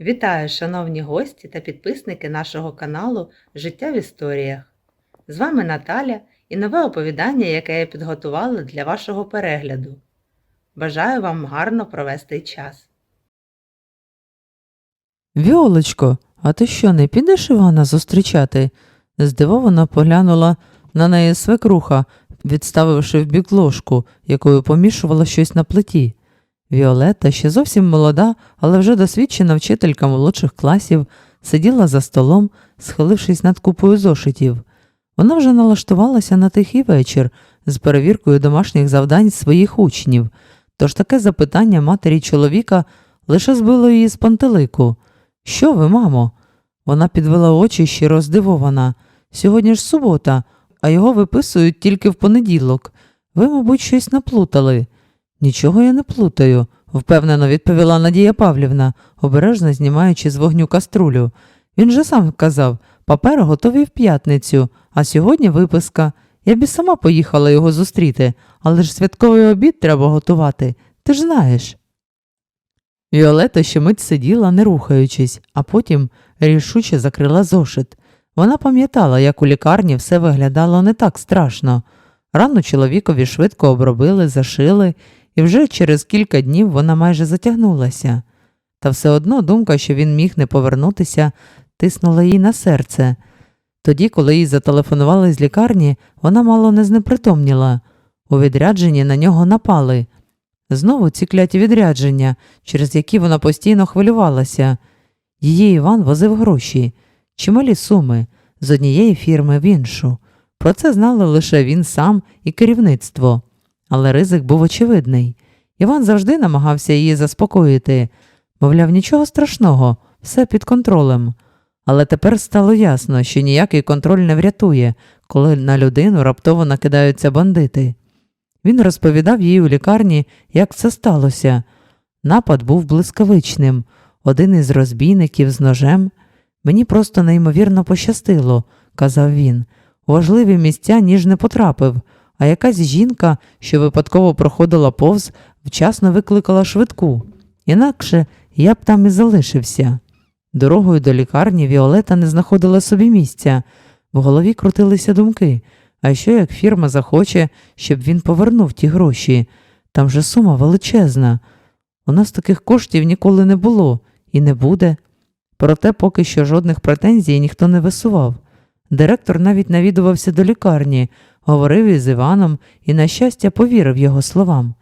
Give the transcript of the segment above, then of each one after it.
Вітаю, шановні гості та підписники нашого каналу Життя в історіях. З вами Наталя і нове оповідання, яке я підготувала для вашого перегляду. Бажаю вам гарно провести час. Віолочко, а ти що, не підеш Івана зустрічати? Здивовано поглянула на неї свекруха, відставивши в бік ложку, якою помішувала щось на плиті. Віолетта, ще зовсім молода, але вже досвідчена вчителька молодших класів, сиділа за столом, схилившись над купою зошитів. Вона вже налаштувалася на тихий вечір з перевіркою домашніх завдань своїх учнів, тож таке запитання матері чоловіка лише збило її з пантелику. Що ви, мамо? Вона підвела очі щиро здивована. Сьогодні ж субота, а його виписують тільки в понеділок. Ви, мабуть, щось наплутали. Нічого я не плутаю, впевнено відповіла Надія Павлівна, обережно знімаючи з вогню каструлю. Він же сам казав, папери готові в п'ятницю, а сьогодні виписка. Я б і сама поїхала його зустріти, але ж святковий обід треба готувати. Ти ж знаєш. Віолета ще мить сиділа, не рухаючись, а потім рішуче закрила зошит. Вона пам'ятала, як у лікарні все виглядало не так страшно. Рану чоловікові швидко обробили, зашили, і вже через кілька днів вона майже затягнулася. Та все одно думка, що він міг не повернутися, тиснула їй на серце. Тоді, коли їй зателефонували з лікарні, вона мало не знепритомніла. У відрядженні на нього напали. Знову ці кляті відрядження, через які вона постійно хвилювалася. Її Іван возив гроші, чималі суми з однієї фірми в іншу. Про це знали лише він сам і керівництво. Але ризик був очевидний. Іван завжди намагався її заспокоїти, мовляв, нічого страшного, все під контролем. Але тепер стало ясно, що ніякий контроль не врятує, коли на людину раптово накидаються бандити. Він розповідав їй у лікарні, як це сталося. Напад був блискавичним, один із розбійників з ножем. Мені просто неймовірно пощастило, казав він. У важливі місця ніж не потрапив, а якась жінка, що випадково проходила повз, вчасно викликала швидку. Інакше я б там і залишився. Дорогою до лікарні Віолета не знаходила собі місця. В голові крутилися думки. А що як фірма захоче, щоб він повернув ті гроші? Там же сума величезна. У нас таких коштів ніколи не було і не буде. Проте поки що жодних претензій ніхто не висував. Директор навіть навідувався до лікарні, говорив із Іваном і, на щастя, повірив його словам.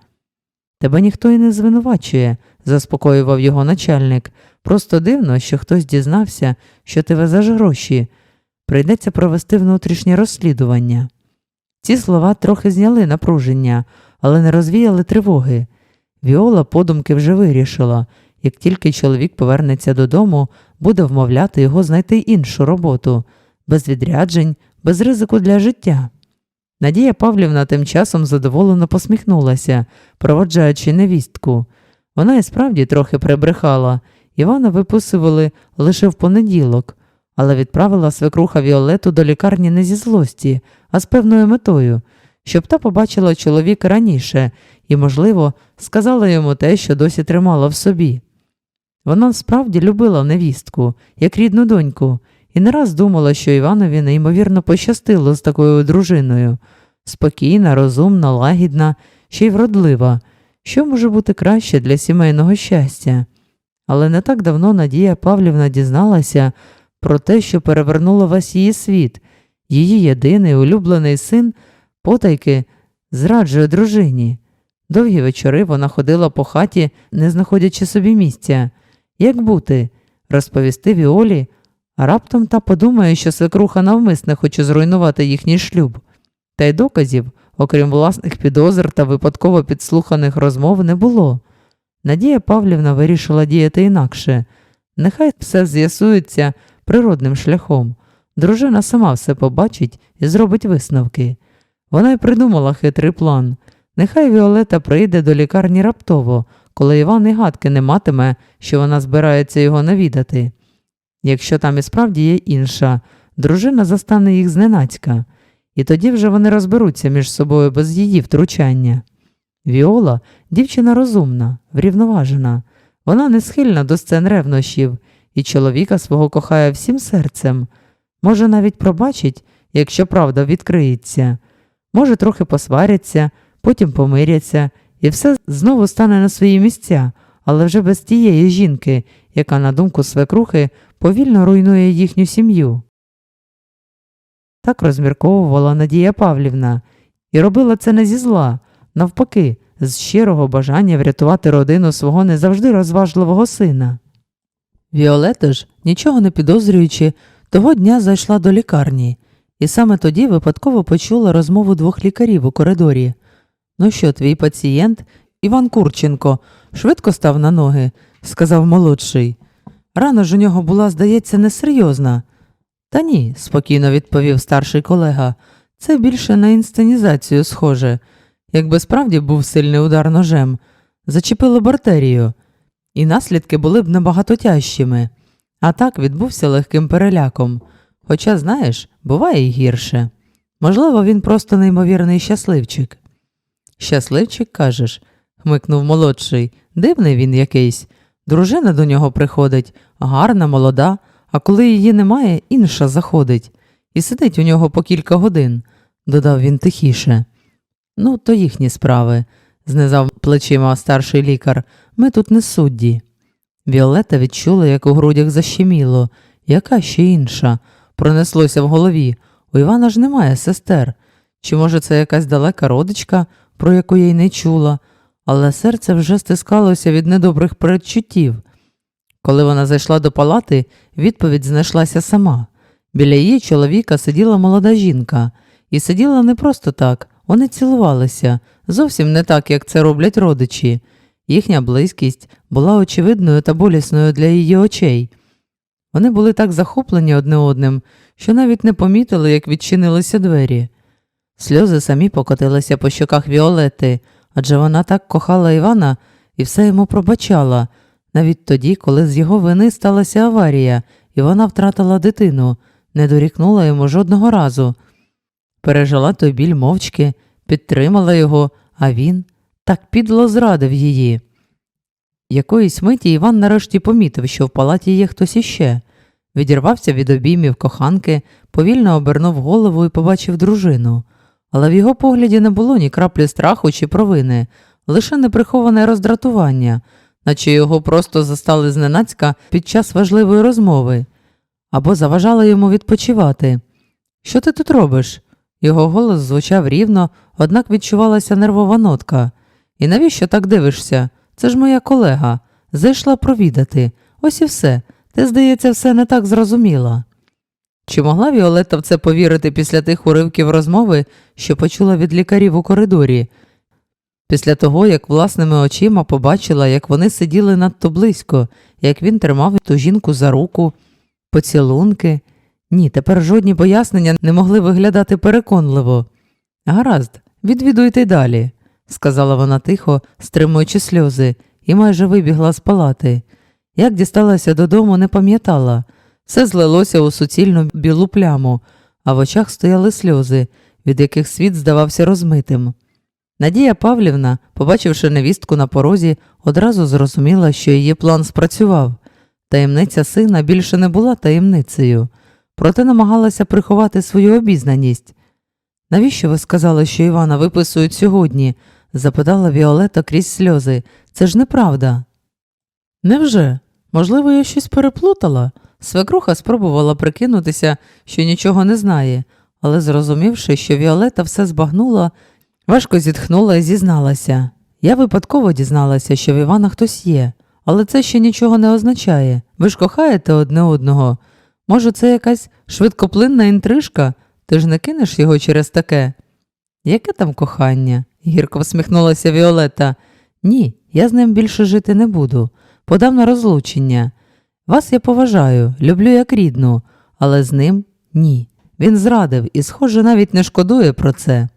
Тебе ніхто і не звинувачує, заспокоював його начальник. Просто дивно, що хтось дізнався, що ти везеш гроші. Прийдеться провести внутрішнє розслідування. Ці слова трохи зняли напруження, але не розвіяли тривоги. Віола подумки вже вирішила, як тільки чоловік повернеться додому, буде вмовляти його знайти іншу роботу, без відряджень, без ризику для життя. Надія Павлівна тим часом задоволено посміхнулася, проводжаючи невістку. Вона і справді трохи прибрехала. Івана виписували лише в понеділок, але відправила свекруха Віолету до лікарні не зі злості, а з певною метою, щоб та побачила чоловіка раніше і, можливо, сказала йому те, що досі тримала в собі. Вона справді любила невістку, як рідну доньку, і не раз думала, що Іванові неймовірно пощастило з такою дружиною спокійна, розумна, лагідна, ще й вродлива, що може бути краще для сімейного щастя. Але не так давно Надія Павлівна дізналася про те, що перевернуло весь її світ, її єдиний улюблений син потайки зраджує дружині. Довгі вечори вона ходила по хаті, не знаходячи собі місця. Як бути? Розповісти Віолі, раптом та подумає, що свекруха навмисне хоче зруйнувати їхній шлюб. Та й доказів, окрім власних підозр та випадково підслуханих розмов, не було. Надія Павлівна вирішила діяти інакше. Нехай все з'ясується природним шляхом. Дружина сама все побачить і зробить висновки. Вона й придумала хитрий план. Нехай Віолета прийде до лікарні раптово, коли Іван і гадки не матиме, що вона збирається його навідати. Якщо там і справді є інша, дружина застане їх зненацька, і тоді вже вони розберуться між собою без її втручання. Віола дівчина розумна, врівноважена. Вона не схильна до сцен ревнощів, і чоловіка свого кохає всім серцем. Може, навіть пробачить, якщо правда відкриється. Може, трохи посваряться, потім помиряться, і все знову стане на свої місця, але вже без тієї жінки, яка, на думку свекрухи, повільно руйнує їхню сім'ю. Так розмірковувала Надія Павлівна і робила це не зі зла, навпаки, з щирого бажання врятувати родину свого не завжди розважливого сина. Віолета ж, нічого не підозрюючи, того дня зайшла до лікарні, і саме тоді випадково почула розмову двох лікарів у коридорі. Ну що, твій пацієнт, Іван Курченко, швидко став на ноги, сказав молодший. Рана ж у нього була, здається, несерйозна. Та ні, спокійно відповів старший колега. Це більше на інсценізацію схоже. Якби справді був сильний удар ножем, зачепило бартерію, і наслідки були б набагато тяжчими. А так відбувся легким переляком. Хоча, знаєш, буває й гірше. Можливо, він просто неймовірний щасливчик. Щасливчик, кажеш, хмикнув молодший. Дивний він якийсь. Дружина до нього приходить, гарна, молода, а коли її немає, інша заходить. І сидить у нього по кілька годин, додав він тихіше. Ну, то їхні справи, знизав плечима старший лікар. Ми тут не судді. Віолета відчула, як у грудях защеміло. Яка ще інша? Пронеслося в голові. У Івана ж немає сестер. Чи може це якась далека родичка, про яку я й не чула, але серце вже стискалося від недобрих передчуттів. Коли вона зайшла до палати, відповідь знайшлася сама. Біля її чоловіка сиділа молода жінка, і сиділа не просто так, вони цілувалися, зовсім не так, як це роблять родичі. Їхня близькість була очевидною та болісною для її очей. Вони були так захоплені одне одним, що навіть не помітили, як відчинилися двері. Сльози самі покотилися по щоках Віолети, адже вона так кохала Івана і все йому пробачала, навіть тоді, коли з його вини сталася аварія, і вона втратила дитину, не дорікнула йому жодного разу. Пережила той біль мовчки, підтримала його, а він так підло зрадив її. Якоїсь миті Іван нарешті помітив, що в палаті є хтось іще. Відірвався від обіймів коханки, повільно обернув голову і побачив дружину. Але в його погляді не було ні краплі страху чи провини, лише неприховане роздратування, наче його просто застали зненацька під час важливої розмови, або заважали йому відпочивати. Що ти тут робиш? Його голос звучав рівно, однак відчувалася нервова нотка. І навіщо так дивишся? Це ж моя колега. Зайшла провідати. Ось і все. Ти, здається, все не так зрозуміла. Чи могла Віолетта в це повірити після тих уривків розмови, що почула від лікарів у коридорі? Після того, як власними очима побачила, як вони сиділи надто близько, як він тримав ту жінку за руку, поцілунки. Ні, тепер жодні пояснення не могли виглядати переконливо. Гаразд, відвідуйте далі, сказала вона тихо, стримуючи сльози, і майже вибігла з палати. Як дісталася додому, не пам'ятала. Все злилося у суцільну білу пляму, а в очах стояли сльози, від яких світ здавався розмитим. Надія Павлівна, побачивши невістку на порозі, одразу зрозуміла, що її план спрацював. Таємниця сина більше не була таємницею, проте намагалася приховати свою обізнаність. Навіщо ви сказали, що Івана виписують сьогодні? запитала Віолета крізь сльози. Це ж неправда. Невже? Можливо, я щось переплутала? Свекруха спробувала прикинутися, що нічого не знає, але зрозумівши, що Віолета все збагнула, важко зітхнула і зізналася. Я випадково дізналася, що в Івана хтось є, але це ще нічого не означає. Ви ж кохаєте одне одного. Може, це якась швидкоплинна інтрижка? Ти ж не кинеш його через таке? Яке там кохання? гірко всміхнулася Віолета. Ні, я з ним більше жити не буду. Подам на розлучення. Вас я поважаю, люблю як рідну, але з ним ні. Він зрадив і, схоже, навіть не шкодує про це.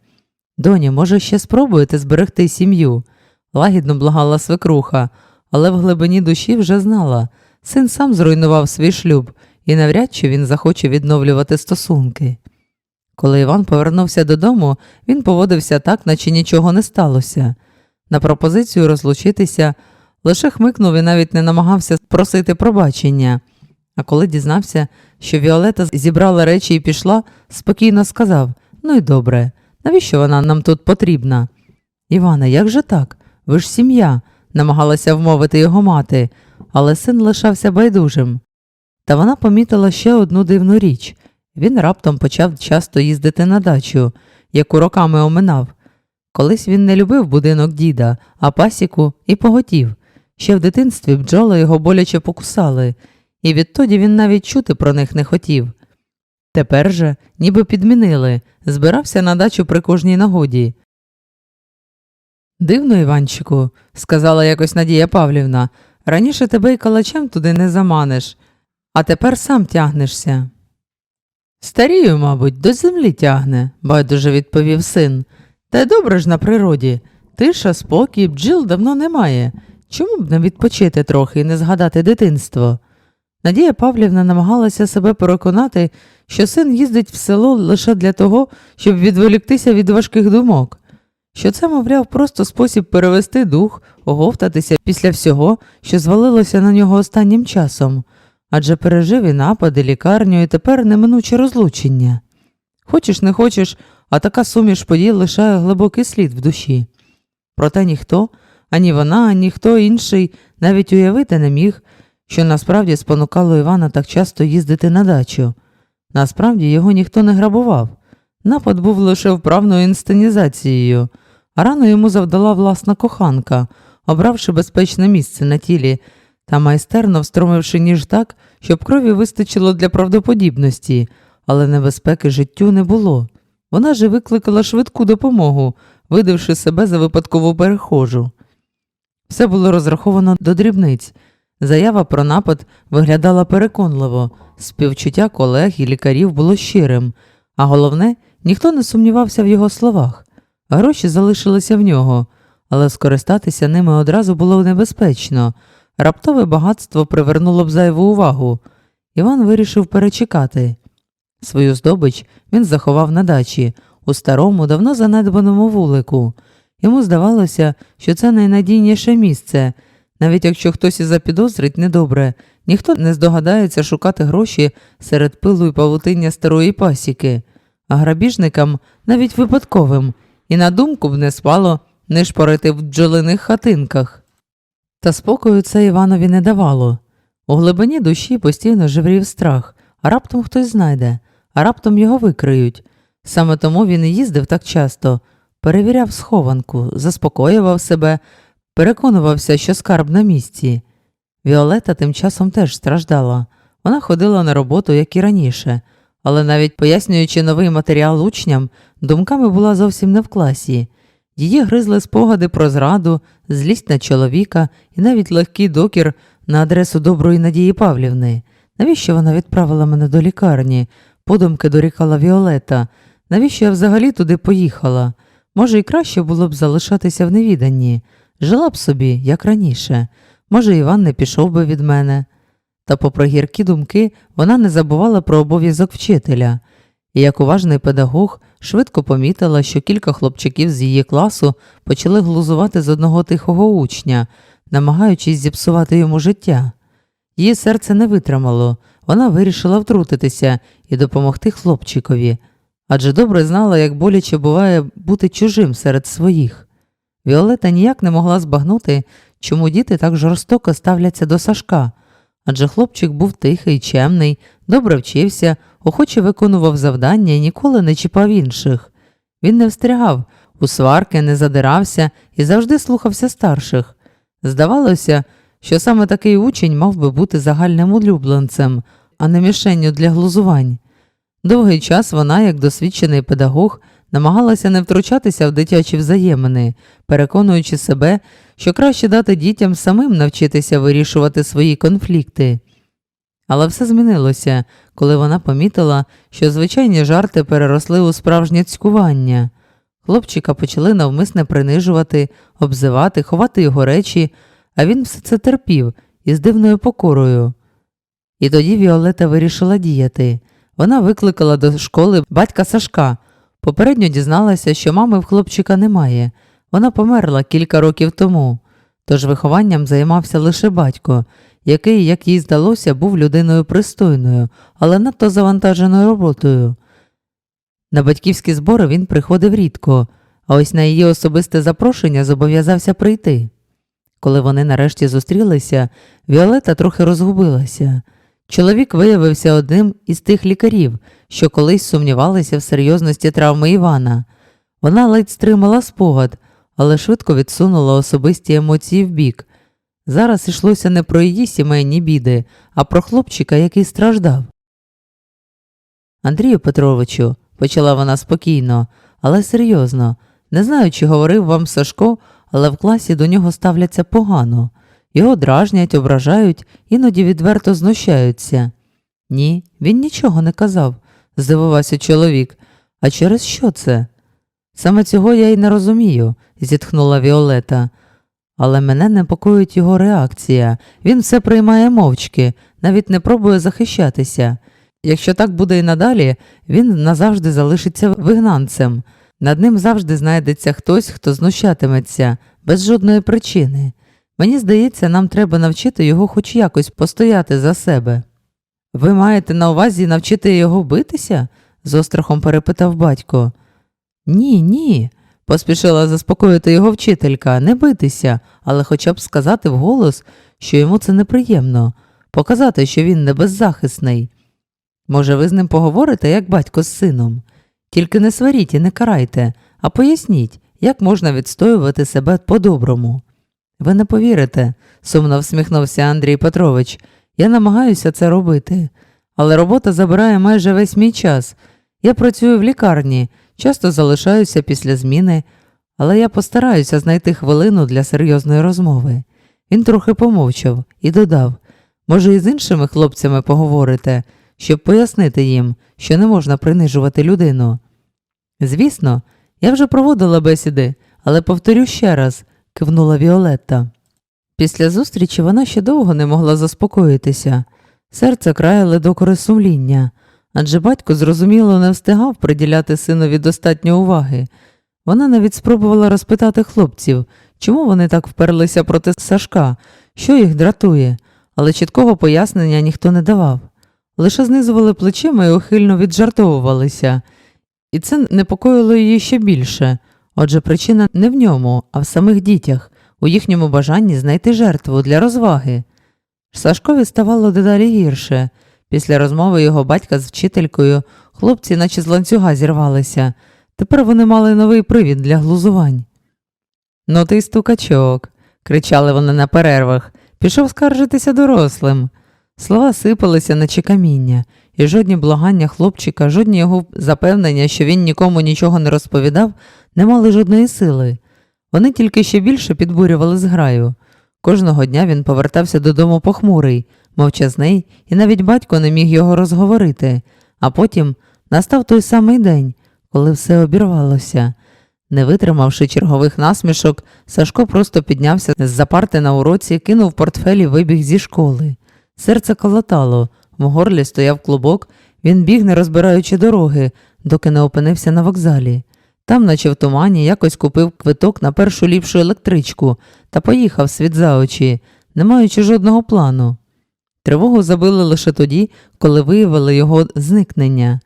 Доню, може, ще спробуєте зберегти сім'ю? лагідно благала свекруха, але в глибині душі вже знала. Син сам зруйнував свій шлюб, і навряд чи він захоче відновлювати стосунки. Коли Іван повернувся додому, він поводився так, наче нічого не сталося. На пропозицію розлучитися лише хмикнув і навіть не намагався просити пробачення. А коли дізнався, що Віолета зібрала речі і пішла, спокійно сказав: Ну й добре, навіщо вона нам тут потрібна? Іване, як же так? Ви ж сім'я, намагалася вмовити його мати, але син лишався байдужим. Та вона помітила ще одну дивну річ він раптом почав часто їздити на дачу, яку роками оминав. Колись він не любив будинок діда, а пасіку і поготів. Ще в дитинстві бджоли його боляче покусали, і відтоді він навіть чути про них не хотів. Тепер же, ніби підмінили, збирався на дачу при кожній нагоді. Дивно, Іванчику, сказала якось Надія Павлівна, раніше тебе й калачем туди не заманиш, а тепер сам тягнешся. Старію, мабуть, до землі тягне, байдуже відповів син. Та й добре ж на природі. Тиша, спокій, бджіл давно немає. Чому б не відпочити трохи і не згадати дитинство? Надія Павлівна намагалася себе переконати, що син їздить в село лише для того, щоб відволіктися від важких думок, що це, мовляв, просто спосіб перевести дух, оговтатися після всього, що звалилося на нього останнім часом, адже пережив і напади, лікарню, і тепер неминуче розлучення. Хочеш, не хочеш, а така суміш подій лишає глибокий слід в душі. Проте ніхто, ані вона, ані хто інший навіть уявити не міг, що насправді спонукало Івана так часто їздити на дачу. Насправді його ніхто не грабував. Напад був лише вправною інсценізацією, а рану йому завдала власна коханка, обравши безпечне місце на тілі та майстерно встромивши ніж так, щоб крові вистачило для правдоподібності, але небезпеки життю не було. Вона же викликала швидку допомогу, видавши себе за випадкову перехожу. Все було розраховано до дрібниць. Заява про напад виглядала переконливо, співчуття колег і лікарів було щирим, а головне, ніхто не сумнівався в його словах. Гроші залишилися в нього, але скористатися ними одразу було небезпечно. Раптове багатство привернуло б зайву увагу. Іван вирішив перечекати. Свою здобич він заховав на дачі, у старому, давно занедбаному вулику. Йому здавалося, що це найнадійніше місце. Навіть якщо хтось і запідозрить недобре, ніхто не здогадається шукати гроші серед пилу і павутиння старої пасіки, а грабіжникам навіть випадковим, і на думку б не спало не шпорити в бджолиних хатинках. Та спокою це Іванові не давало. У глибині душі постійно живрів страх, а раптом хтось знайде, а раптом його викриють. Саме тому він і їздив так часто, перевіряв схованку, заспокоював себе, переконувався, що скарб на місці. Віолета тим часом теж страждала. Вона ходила на роботу, як і раніше, але навіть пояснюючи новий матеріал учням, думками була зовсім не в класі. Її гризли спогади про зраду, злість на чоловіка і навіть легкий докір на адресу доброї Надії Павлівни. Навіщо вона відправила мене до лікарні? Подумки дорікала Віолета. Навіщо я взагалі туди поїхала? Може, і краще було б залишатися в невіданні. Жила б собі, як раніше. Може, Іван не пішов би від мене. Та, попри гіркі думки, вона не забувала про обов'язок вчителя. І як уважний педагог швидко помітила, що кілька хлопчиків з її класу почали глузувати з одного тихого учня, намагаючись зіпсувати йому життя. Її серце не витримало, вона вирішила втрутитися і допомогти хлопчикові, адже добре знала, як боляче буває бути чужим серед своїх. Віолета ніяк не могла збагнути, чому діти так жорстоко ставляться до Сашка, адже хлопчик був тихий, чемний, добре вчився, охоче виконував завдання і ніколи не чіпав інших. Він не встрягав, у сварки не задирався і завжди слухався старших. Здавалося, що саме такий учень мав би бути загальним улюбленцем, а не мішенню для глузувань. Довгий час вона, як досвідчений педагог, намагалася не втручатися в дитячі взаємини, переконуючи себе, що краще дати дітям самим навчитися вирішувати свої конфлікти. Але все змінилося, коли вона помітила, що звичайні жарти переросли у справжнє цькування. Хлопчика почали навмисне принижувати, обзивати, ховати його речі, а він все це терпів із дивною покорою. І тоді Віолета вирішила діяти. Вона викликала до школи батька Сашка. Попередньо дізналася, що мами в хлопчика немає. Вона померла кілька років тому. тож вихованням займався лише батько, який, як їй здалося, був людиною пристойною, але надто завантаженою роботою. На батьківські збори він приходив рідко, а ось на її особисте запрошення зобов'язався прийти. Коли вони нарешті зустрілися, Віолета трохи розгубилася. Чоловік виявився одним із тих лікарів, що колись сумнівалися в серйозності травми Івана. Вона ледь стримала спогад, але швидко відсунула особисті емоції вбік. Зараз йшлося не про її сімейні біди, а про хлопчика, який страждав. Андрію Петровичу, почала вона спокійно, але серйозно, не знаю, чи говорив вам Сашко, але в класі до нього ставляться погано. Його дражнять, ображають, іноді відверто знущаються. Ні, він нічого не казав, здивувався чоловік. А через що це? Саме цього я й не розумію, зітхнула Віолета. Але мене непокоїть його реакція. Він все приймає мовчки, навіть не пробує захищатися. Якщо так буде і надалі, він назавжди залишиться вигнанцем. Над ним завжди знайдеться хтось, хто знущатиметься, без жодної причини. Мені здається, нам треба навчити його хоч якось постояти за себе. Ви маєте на увазі навчити його битися? з острахом перепитав батько. Ні, ні, поспішила заспокоїти його вчителька, не битися, але хоча б сказати вголос, що йому це неприємно, показати, що він не беззахисний. Може, ви з ним поговорите, як батько з сином? Тільки не сваріть і не карайте, а поясніть, як можна відстоювати себе по-доброму. Ви не повірите, сумно всміхнувся Андрій Петрович. Я намагаюся це робити, але робота забирає майже весь мій час. Я працюю в лікарні, часто залишаюся після зміни, але я постараюся знайти хвилину для серйозної розмови. Він трохи помовчав і додав може, і з іншими хлопцями поговорите, щоб пояснити їм, що не можна принижувати людину. Звісно, я вже проводила бесіди, але повторю ще раз, кивнула Віолетта. Після зустрічі вона ще довго не могла заспокоїтися. Серце краяли докори сумління, адже батько зрозуміло не встигав приділяти синові достатньо уваги. Вона навіть спробувала розпитати хлопців, чому вони так вперлися проти Сашка, що їх дратує, але чіткого пояснення ніхто не давав. Лише знизували плечима і ухильно віджартовувалися. І це непокоїло її ще більше. Отже, причина не в ньому, а в самих дітях, у їхньому бажанні знайти жертву для розваги. Сашкові ставало дедалі гірше. Після розмови його батька з вчителькою хлопці, наче з ланцюга, зірвалися. Тепер вони мали новий привід для глузувань. Ну ти стукачок, кричали вони на перервах. Пішов скаржитися дорослим. Слова сипалися, наче каміння, і жодні благання хлопчика, жодні його запевнення, що він нікому нічого не розповідав, не мали жодної сили. Вони тільки ще більше підбурювали зграю. Кожного дня він повертався додому похмурий, мовчазний, і навіть батько не міг його розговорити, а потім настав той самий день, коли все обірвалося. Не витримавши чергових насмішок, Сашко просто піднявся з-за парти на уроці, кинув портфель і вибіг зі школи. Серце колотало, в горлі стояв клубок, він біг, не розбираючи дороги, доки не опинився на вокзалі. Там, наче в тумані, якось купив квиток на першу ліпшу електричку та поїхав світ за очі, не маючи жодного плану. Тривогу забили лише тоді, коли виявили його зникнення.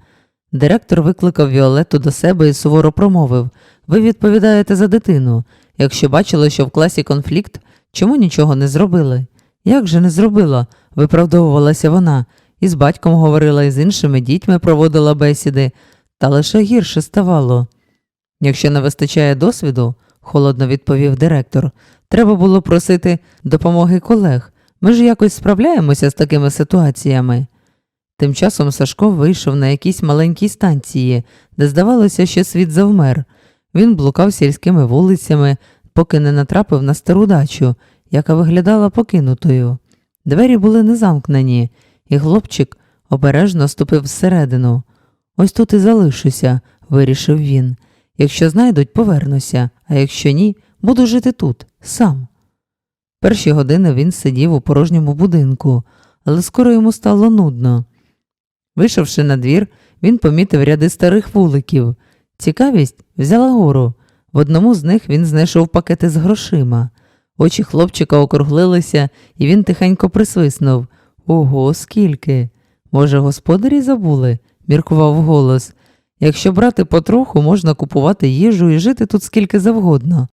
Директор викликав Віолетту до себе і суворо промовив Ви відповідаєте за дитину. Якщо бачили, що в класі конфлікт, чому нічого не зробили? Як же не зробила? виправдовувалася вона, і з батьком говорила, і з іншими дітьми проводила бесіди, та лише гірше ставало. Якщо не вистачає досвіду, холодно відповів директор, треба було просити допомоги колег. Ми ж якось справляємося з такими ситуаціями. Тим часом Сашко вийшов на якійсь маленькій станції, де здавалося, що світ завмер. Він блукав сільськими вулицями, поки не натрапив на стару дачу, яка виглядала покинутою. Двері були не замкнені, і хлопчик обережно ступив всередину. Ось тут і залишуся, вирішив він. Якщо знайдуть, повернуся, а якщо ні, буду жити тут, сам. Перші години він сидів у порожньому будинку, але скоро йому стало нудно. Вийшовши на двір, він помітив ряди старих вуликів. Цікавість взяла гору. В одному з них він знайшов пакети з грошима. Очі хлопчика округлилися, і він тихенько присвиснув. Ого, скільки. Може, господарі забули? міркував голос. Якщо брати потроху, можна купувати їжу і жити тут скільки завгодно.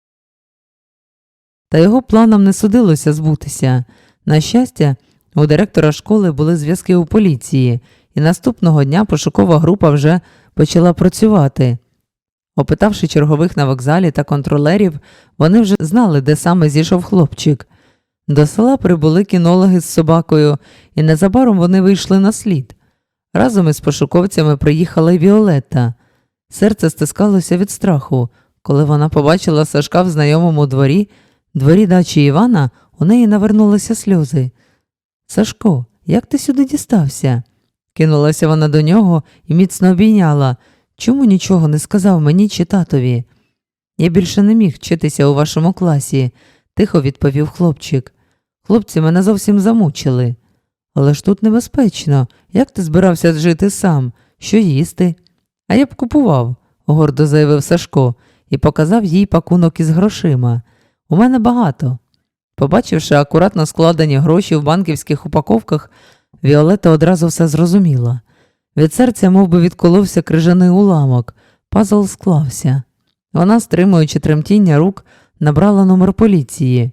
Та його планам не судилося збутися. На щастя, у директора школи були зв'язки у поліції, і наступного дня пошукова група вже почала працювати. Опитавши чергових на вокзалі та контролерів, вони вже знали, де саме зійшов хлопчик. До села прибули кінологи з собакою, і незабаром вони вийшли на слід. Разом із пошуковцями приїхала й Віолетта. Серце стискалося від страху. Коли вона побачила Сашка в знайомому дворі, дворі дачі Івана, у неї навернулися сльози. Сашко, як ти сюди дістався? Кинулася вона до нього і міцно обійняла. Чому нічого не сказав мені чи татові? Я більше не міг вчитися у вашому класі, тихо відповів хлопчик. Хлопці мене зовсім замучили. Але ж тут небезпечно. Як ти збирався жити сам? Що їсти? А я б купував, гордо заявив Сашко і показав їй пакунок із грошима. У мене багато. Побачивши акуратно складені гроші в банківських упаковках, Віолета одразу все зрозуміла. Від серця мов би, відколовся крижаний уламок, пазл склався. Вона, стримуючи тремтіння рук, набрала номер поліції.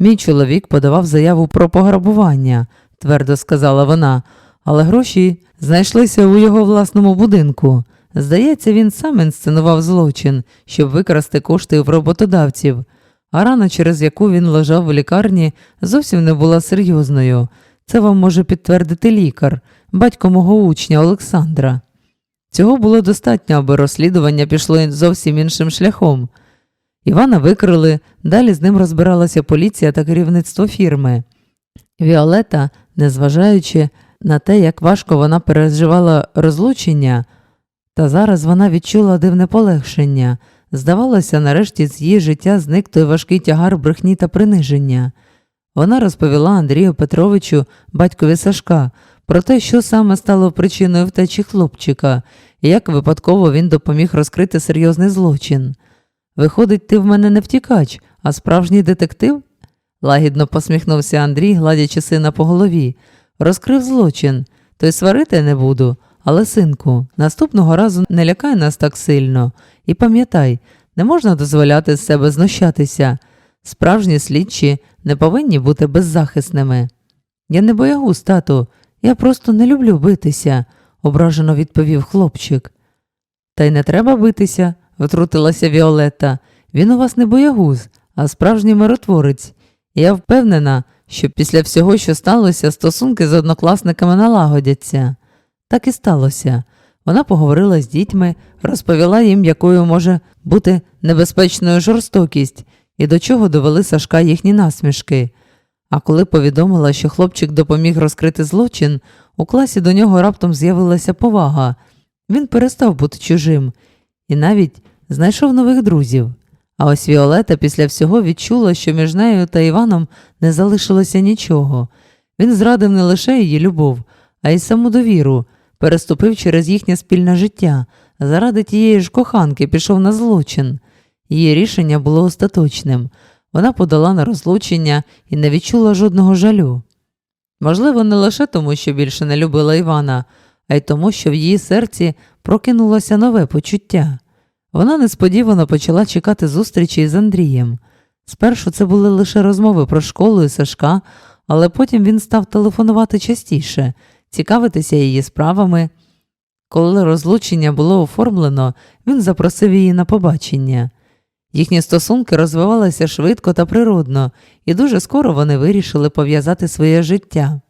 Мій чоловік подавав заяву про пограбування, твердо сказала вона, але гроші знайшлися у його власному будинку. Здається, він сам інсценував злочин, щоб викрасти кошти в роботодавців, а рана, через яку він лежав в лікарні, зовсім не була серйозною. Це вам може підтвердити лікар, батько мого учня Олександра. Цього було достатньо, аби розслідування пішло зовсім іншим шляхом. Івана викрили, далі з ним розбиралася поліція та керівництво фірми. Віолета, незважаючи на те, як важко вона переживала розлучення, та зараз вона відчула дивне полегшення. Здавалося, нарешті з її життя зник той важкий тягар брехні та приниження. Вона розповіла Андрію Петровичу, батькові Сашка, про те, що саме стало причиною втечі хлопчика, і як випадково він допоміг розкрити серйозний злочин. Виходить, ти в мене не втікач, а справжній детектив? лагідно посміхнувся Андрій, гладячи сина по голові. Розкрив злочин, то й сварити не буду. Але, синку, наступного разу не лякай нас так сильно. І пам'ятай, не можна дозволяти з себе знущатися. Справжні слідчі не повинні бути беззахисними. Я не боягуз, тату, я просто не люблю битися, ображено відповів хлопчик. Та й не треба битися, втрутилася Віолетта. Він у вас не боягуз, а справжній миротворець. Я впевнена, що після всього, що сталося, стосунки з однокласниками налагодяться. Так і сталося. Вона поговорила з дітьми, розповіла їм, якою може бути небезпечною жорстокість і до чого довели Сашка їхні насмішки. А коли повідомила, що хлопчик допоміг розкрити злочин, у класі до нього раптом з'явилася повага. Він перестав бути чужим і навіть знайшов нових друзів. А ось Віолета після всього відчула, що між нею та Іваном не залишилося нічого. Він зрадив не лише її любов, а й саму довіру, переступив через їхнє спільне життя, заради тієї ж коханки пішов на злочин. Її рішення було остаточним. Вона подала на розлучення і не відчула жодного жалю. Можливо, не лише тому, що більше не любила Івана, а й тому, що в її серці прокинулося нове почуття. Вона несподівано почала чекати зустрічі з Андрієм. Спершу це були лише розмови про школу і Сашка, але потім він став телефонувати частіше, цікавитися її справами. Коли розлучення було оформлено, він запросив її на побачення. Їхні стосунки розвивалися швидко та природно, і дуже скоро вони вирішили пов'язати своє життя.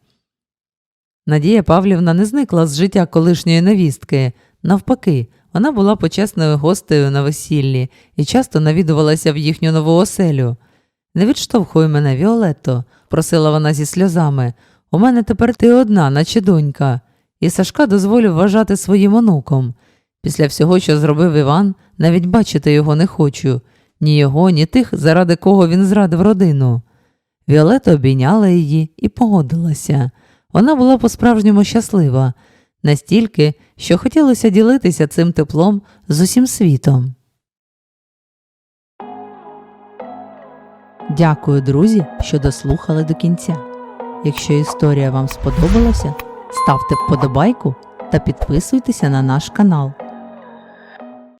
Надія Павлівна не зникла з життя колишньої невістки. Навпаки, вона була почесною гостею на весіллі і часто навідувалася в їхню нову оселю. Не відштовхуй мене, Віолетто, просила вона зі сльозами. У мене тепер ти одна, наче донька, і Сашка дозволю вважати своїм онуком. Після всього, що зробив Іван, навіть бачити його не хочу ні його, ні тих, заради кого він зрадив родину. Віолета обійняла її і погодилася. Вона була по-справжньому щаслива, настільки, що хотілося ділитися цим теплом з усім світом. Дякую, друзі, що дослухали до кінця. Якщо історія вам сподобалася, ставте вподобайку та підписуйтеся на наш канал.